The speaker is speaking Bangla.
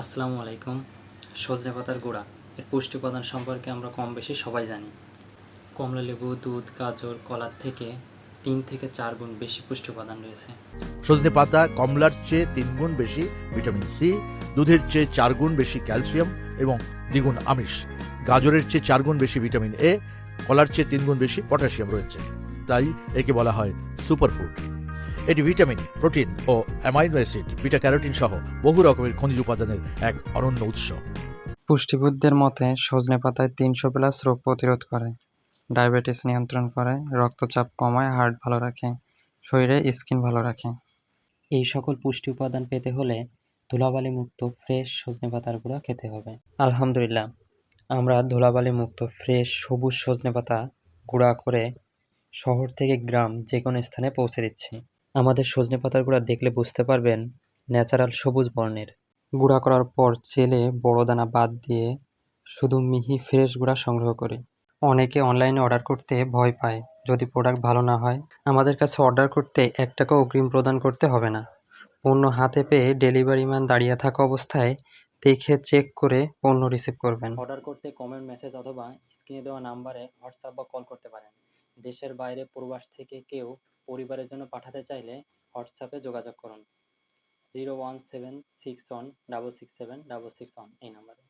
আসসালামু আলাইকুম। সজনে পাতার গুঁড়া। এর পুষ্টি উপাদান সম্পর্কে আমরা কম বেশি সবাই জানি। কমলা লেবু, দুধ, গাজর, কলার থেকে তিন থেকে চার গুণ বেশি পুষ্টি উপাদান রয়েছে। সজনে পাতা কমলার চেয়ে তিন গুণ বেশি ভিটামিন সি, দুধের চেয়ে চার গুণ বেশি ক্যালসিয়াম এবং দ্বিগুণ আমিষ। গাজরের চেয়ে চার গুণ বেশি ভিটামিন এ, কলার চেয়ে তিন গুণ বেশি পটাশিয়াম রয়েছে। তাই একে বলা হয় সুপারফুড। এটি ভিটামিন প্রোটিন ও অ্যামাইনো অ্যাসিড বিটা ক্যারোটিন সহ বহু রকমের খনিজ উপাদানের এক অনন্য উৎস। পুষ্টিবিদদের মতে সজনে পাতায় তিনশো প্লাস রোগ প্রতিরোধ করে ডায়াবেটিস নিয়ন্ত্রণ করে রক্তচাপ কমায় হার্ট ভালো রাখে শরীরে স্কিন ভালো রাখে। এই সকল পুষ্টি উপাদান পেতে হলে ধুলাবালি মুক্ত ফ্রেশ সজনে পাতার গুঁড়া খেতে হবে। আলহামদুলিল্লাহ আমরা ধুলাবালি মুক্ত ফ্রেশ সবুজ সজনে পাতা গুঁড়া করে শহর থেকে গ্রাম যে কোনো স্থানে পৌঁছে দিচ্ছি। আমাদের সজনে পাতার গুঁড়া দেখলে বুঝতে পারবেন ন্যাচারাল সবুজ বর্ণের। গুঁড়া করার পর চেলে বড় দানা বাদ দিয়ে শুধু মিহি ফ্রেশ গুঁড়া সংগ্রহ করি। অনেকে অনলাইনে অর্ডার করতে ভয় পায় যদি প্রোডাক্ট ভালো না হয়। আমাদের কাছে অর্ডার করতে এক টাকা অগ্রিম প্রদান করতে হবে না। পণ্য হাতে পেয়ে ডেলিভারি ম্যান দাঁড়িয়ে থাকা অবস্থায় দেখে চেক করে পণ্য রিসিভ করবেন। অর্ডার করতে কমেন্ট, মেসেজ অথবা স্ক্রিনে দেওয়া নাম্বারে হোয়াটসঅ্যাপ বা কল করতে পারেন। দেশের বাইরে প্রবাস থেকে কেউ পরিবারের জন্য পাঠাতে চাইলে হোয়াটসঅ্যাপে যোগাযোগ করুন। Zero one seven six one double six seven double six one এই নাম্বারে।